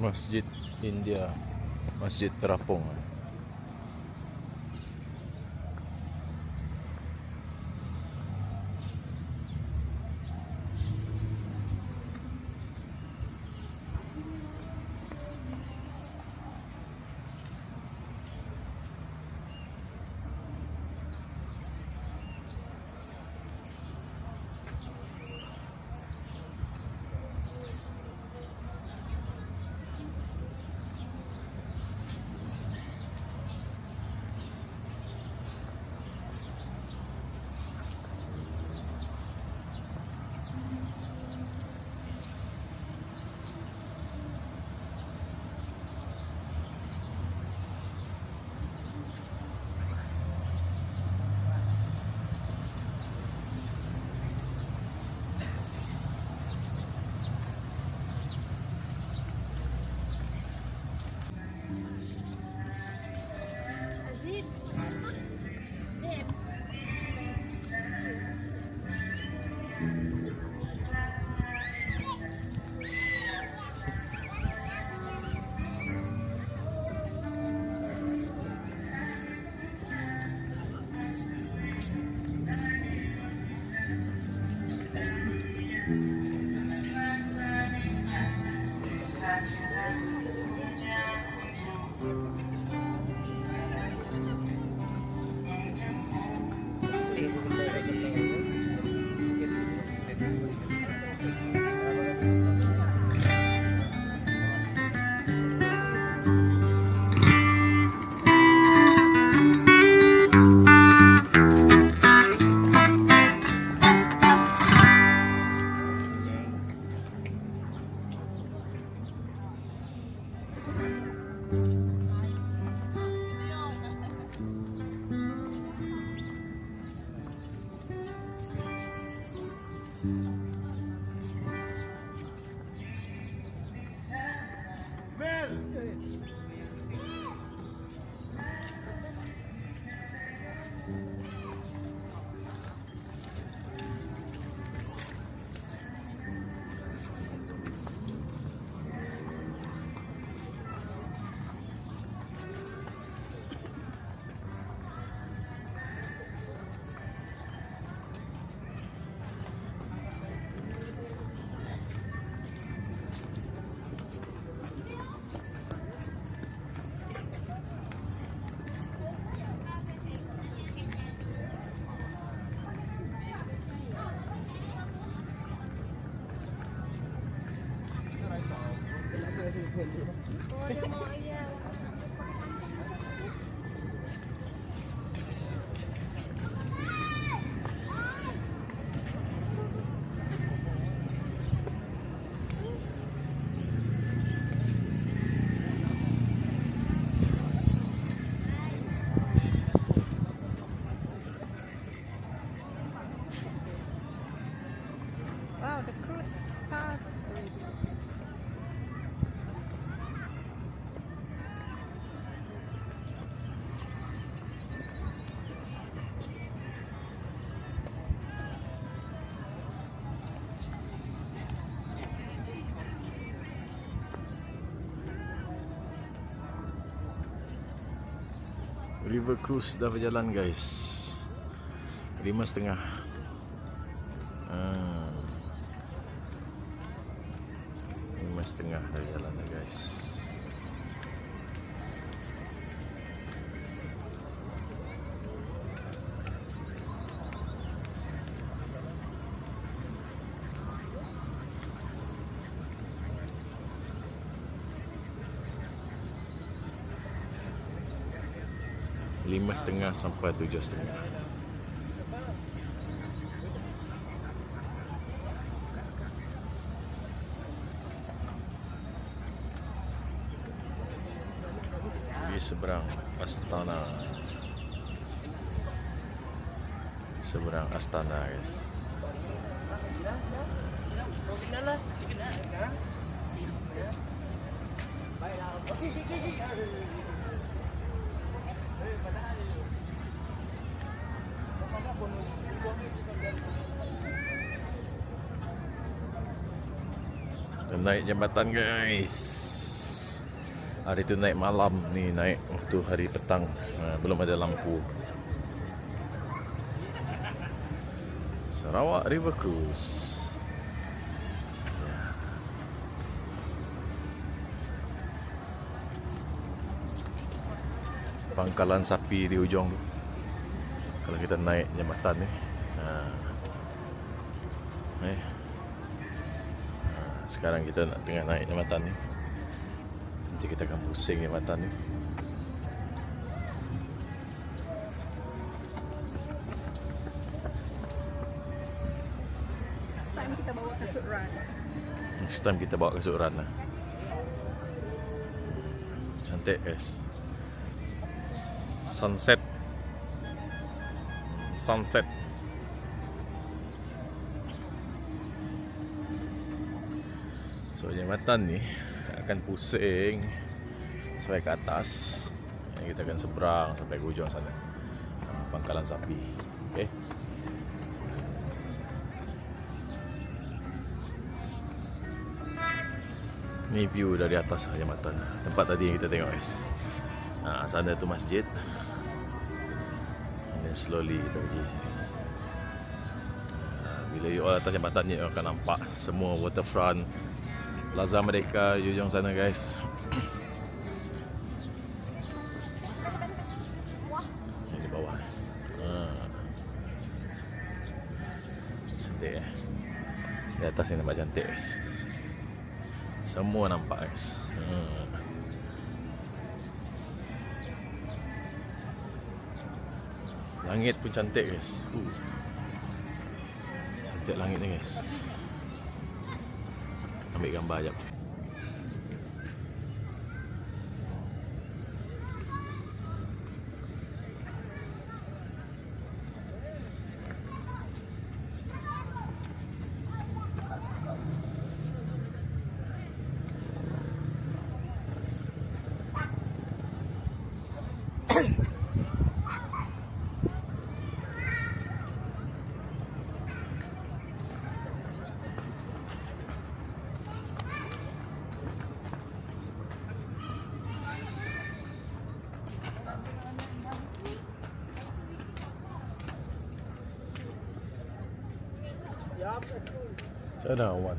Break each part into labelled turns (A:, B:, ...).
A: Masjid India. Masjid Terapung
B: Ayan mo, ayan.
A: River Cruise dah berjalan guys. 5.30 Lima setengah sampai tujuh setengah. Di seberang Astana. Seberang Astana guys Naik jambatan guys Hari tu naik malam ni naik waktu hari petang uh, belum ada lampu. Sarawak River Cruise. Pangkalan sapi di ujung tu. Kalau kita naik jambatan ni. Ha. Eh. Ha, sekarang kita nak tengah naik jambatan ni. Nanti kita akan pusing jambatan ni.
B: Last time kita bawa kasut run.
A: Next time kita bawa kasut run lah. Cantik guys. Sunset. Sunset. So jambatan ni akan pusing sampai ke atas. Dan kita akan seberang sampai ke ujung sana. Pangkalan sapi. Okay. Ni view dari atas jambatan. Tempat tadi yang kita tengok guys. Ha, sana tu masjid. And slowly. Ha, bila you all atas jambatan ni you akan nampak semua waterfront Plaza Merdeka ujung sana guys. Di bawah. Ha. Cantik eh. Di atas ni nampak cantik guys. Semua nampak guys. Hmm. Langit pun cantik guys. Uh. Cantik langit ni guys. Ambil gambar jap. Macam mana awan?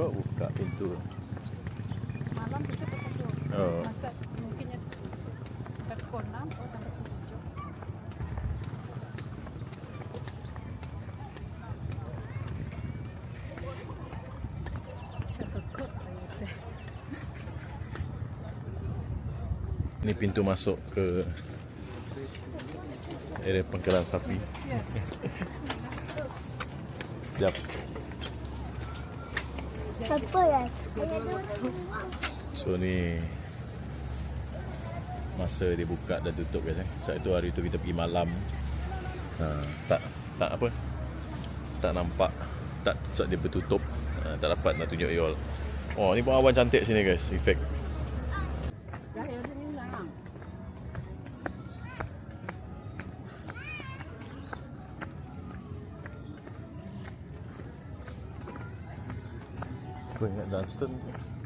A: Oh, buka pintu.
B: Malam kita tutup.
A: Oh.
B: Masa mungkinnya sampai pukul 6 atau sampai pukul 7. Shuttle cook, I say.
A: Ini pintu masuk ke area pangkalan sapi.
B: Ya.
C: Siapa ya?
A: So ni masa dia buka dan tutup guys eh. Saat itu hari tu kita pergi malam. Ha, tak tak apa. Tak nampak tak saat dia bertutup. Ha, tak dapat nak tunjuk you all. Oh, ni pun awan cantik sini guys. Efek. Kau ingat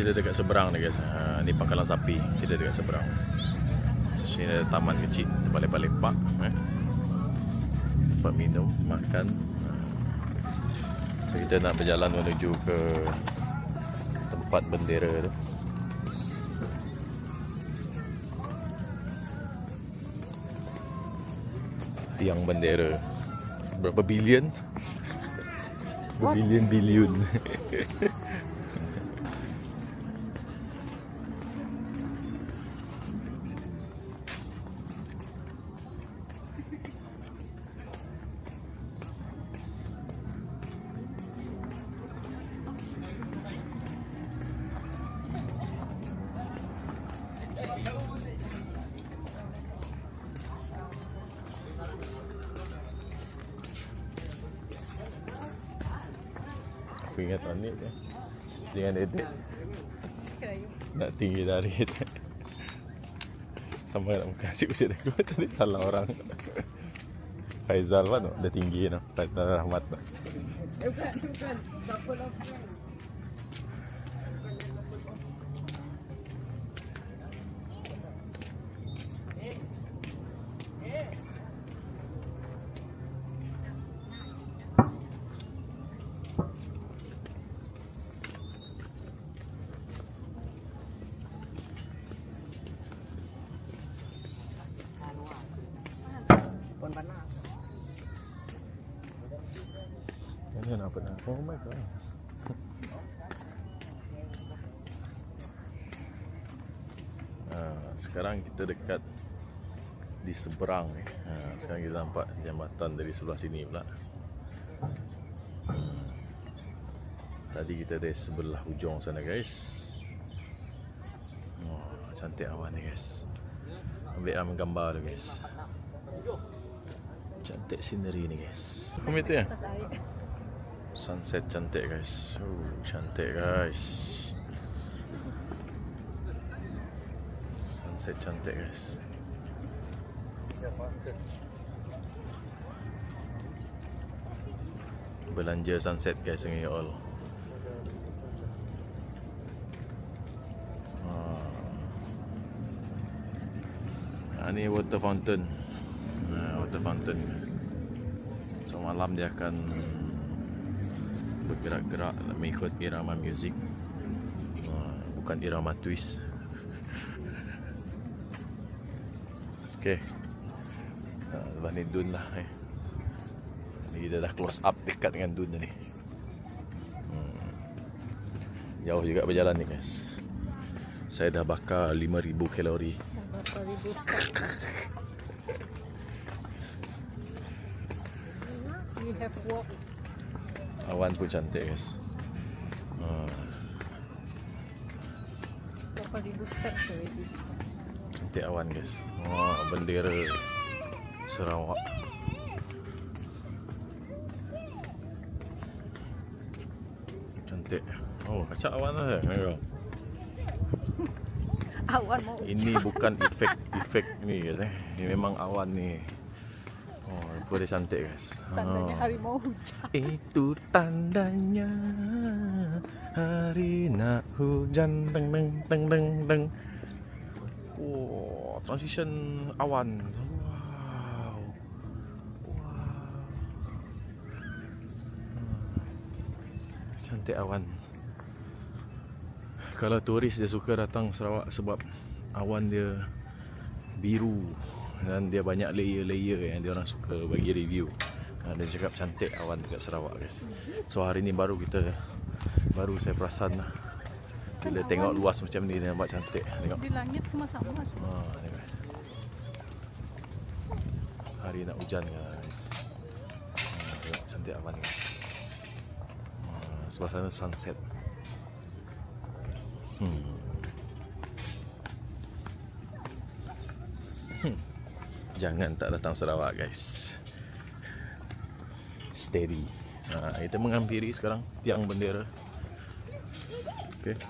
A: Kita dekat seberang ni guys. Ha, ni pangkalan sapi. Kita dekat seberang. Sini ada taman kecil tempat lepak-lepak eh. Tempat minum, makan. So kita nak berjalan menuju ke tempat bendera tu. Tiang bendera. Berapa bilion? Berbilion-bilion. ingat Anik je Dengan
B: Kerayu.
A: Nak tinggi dari Sama nak buka nasi usit aku Tadi salah orang Faizal kan Dia tinggi no. Faizal Rahmat no. Ini nak Oh my god Ah, sekarang kita dekat di seberang ni. Ha, sekarang kita nampak jambatan dari sebelah sini pula. Hmm. Tadi kita dari sebelah hujung sana guys. Oh, cantik awan ni guys. Ambil am gambar tu guys. Cantik scenery ni guys. Komite ya? Sunset cantik guys. Oh, cantik guys. Sunset cantik guys. Belanja sunset guys all. Ah. Ah, ni water fountain. Ah, water fountain guys. So malam dia akan bergerak-gerak mengikut irama muzik. Ah, bukan irama twist. Okey. Uh, lepas ni Dun lah eh. Ni kita dah close up dekat dengan Dun ni. Hmm. Jauh juga berjalan ni guys. Saya dah bakar 5000 kalori.
B: Step. We have walk
A: Awan pun cantik guys.
B: Already.
A: Cantik awan guys. Wah, bendera Sarawak. Cantik. Oh, kacak awan tu. Eh.
B: Awan mau
A: Ini bukan efek efek ni guys eh. Ini memang awan ni. Oh, rupa dia cantik guys.
B: tandanya
A: Oh.
B: harimau hujan.
A: Itu tandanya hari nak hujan deng deng deng deng deng. Oh, transition awan. Wow. Wow. Cantik awan. Kalau turis dia suka datang Sarawak sebab awan dia biru dan dia banyak layer-layer yang dia orang suka bagi review. Ha, dia cakap cantik awan dekat Sarawak guys. So hari ni baru kita baru saya perasan lah. Bila tengok luas macam ni dia nampak cantik. Tengok.
B: Di langit semua sama.
A: Ha, tengok. Hari nak hujan guys. Ha, tengok cantik awan guys. Ha, sebelah sana sunset. Hmm. Jangan tak datang Sarawak guys. Steady. Ha, kita menghampiri sekarang tiang bendera. Okay.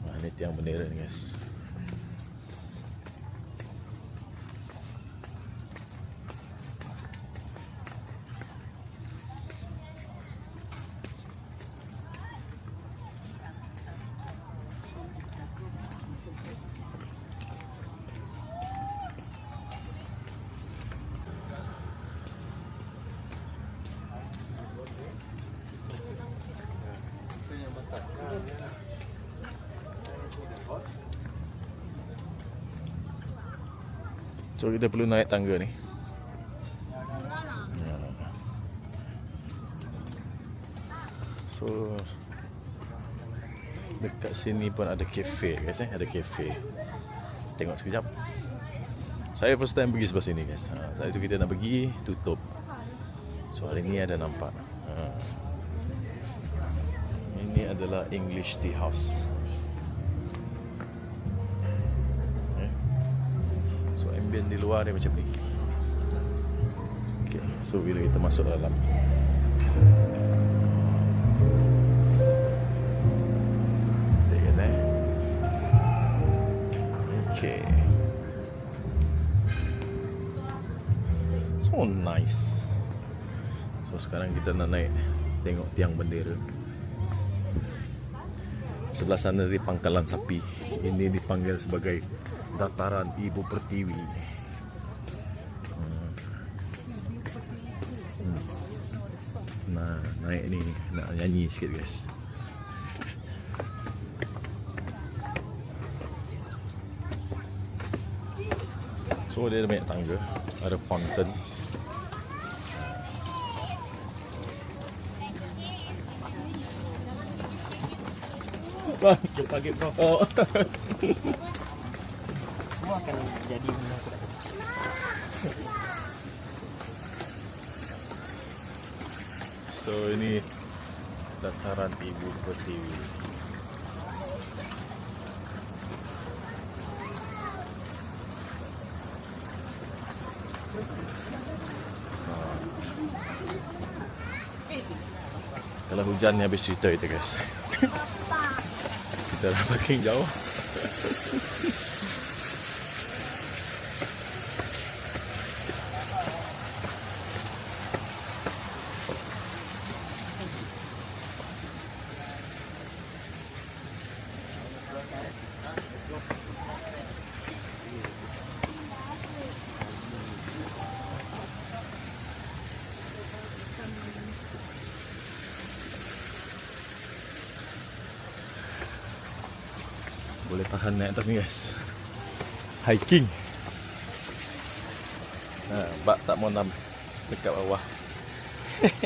A: Ha, ini tiang bendera ni guys. So kita perlu naik tangga ni. Ya. So dekat sini pun ada kafe guys eh, ada kafe. Tengok sekejap. Saya first time pergi sebelah sini guys. Ha, saat itu kita nak pergi tutup. So hari ni ada nampak. Ha. Ini adalah English Tea House. Ambient di luar dia macam ni. Okay, so bila kita masuk dalam kan eh? Okay. So nice. So sekarang kita nak naik tengok tiang bendera. Sebelah sana di pangkalan sapi. Ini dipanggil sebagai dataran Ibu Pertiwi. Hmm. Nah, naik ni nak nyanyi sikit guys. So dia ada banyak tangga, ada fountain. Bang, dia pakai rokok.
D: semua akan jadi benda aku tak
A: So ini dataran Ibu Pertiwi. Ah. Kalau hujan ni habis cerita kita guys. Kita dah parking jauh. Boleh tahan naik atas ni guys. Hiking. Ha, bak tak mau nam dekat bawah.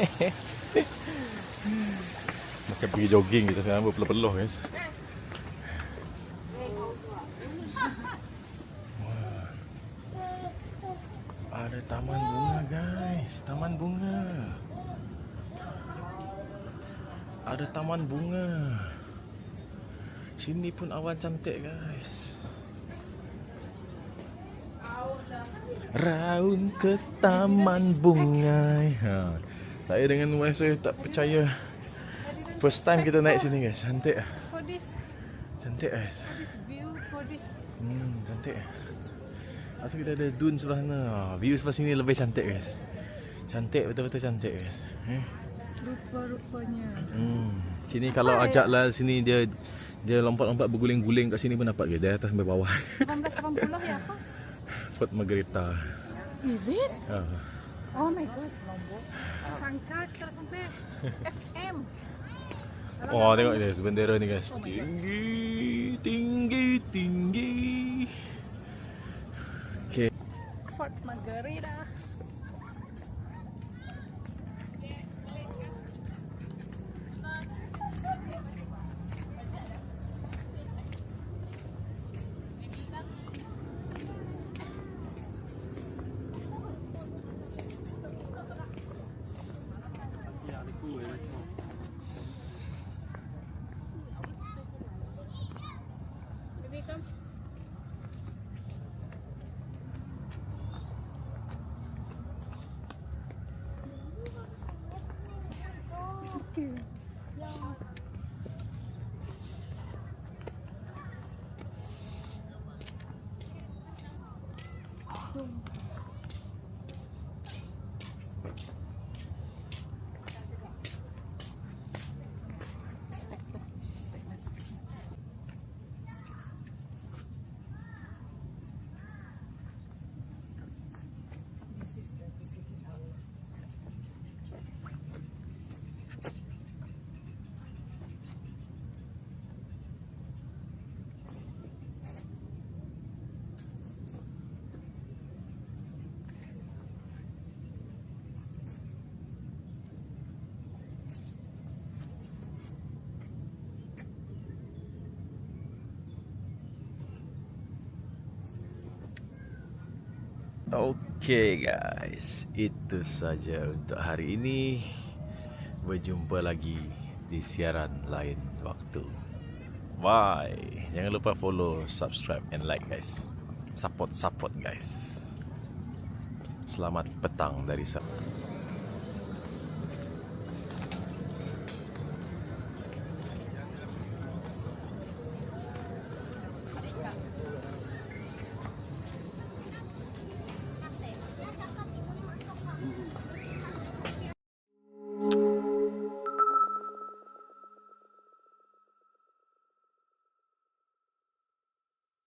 A: Macam pergi jogging kita sekarang berpeluh-peluh guys. Wah. Ada taman bunga guys, taman bunga. Ada taman bunga. Sini pun awan cantik guys. Raun ke taman bunga. Ha. Saya dengan wife saya tak percaya. First time kita naik sini guys. Cantik.
B: This,
A: Cantik guys. Hmm, cantik. Lepas tu kita ada dune sebelah sana. Ah, View sebelah sini lebih cantik guys. Cantik betul-betul cantik guys. Eh.
B: Rupa-rupanya.
A: Hmm. Sini kalau ajak lah sini dia dia lompat-lompat berguling-guling kat sini pun dapat ke dari atas sampai bawah.
B: 1880 ya apa?
A: Fort Margarita.
B: Is it?
A: Ha.
B: Oh my god. Sangka kita sampai FM.
A: Oh tengok guys bendera ni guys. Tinggi, tinggi, tinggi. Okay.
B: Fort Margarita.
A: Okay guys, itu saja untuk hari ini. Berjumpa lagi di siaran lain waktu. Bye. Jangan lupa follow, subscribe and like guys. Support support guys. Selamat petang dari sana.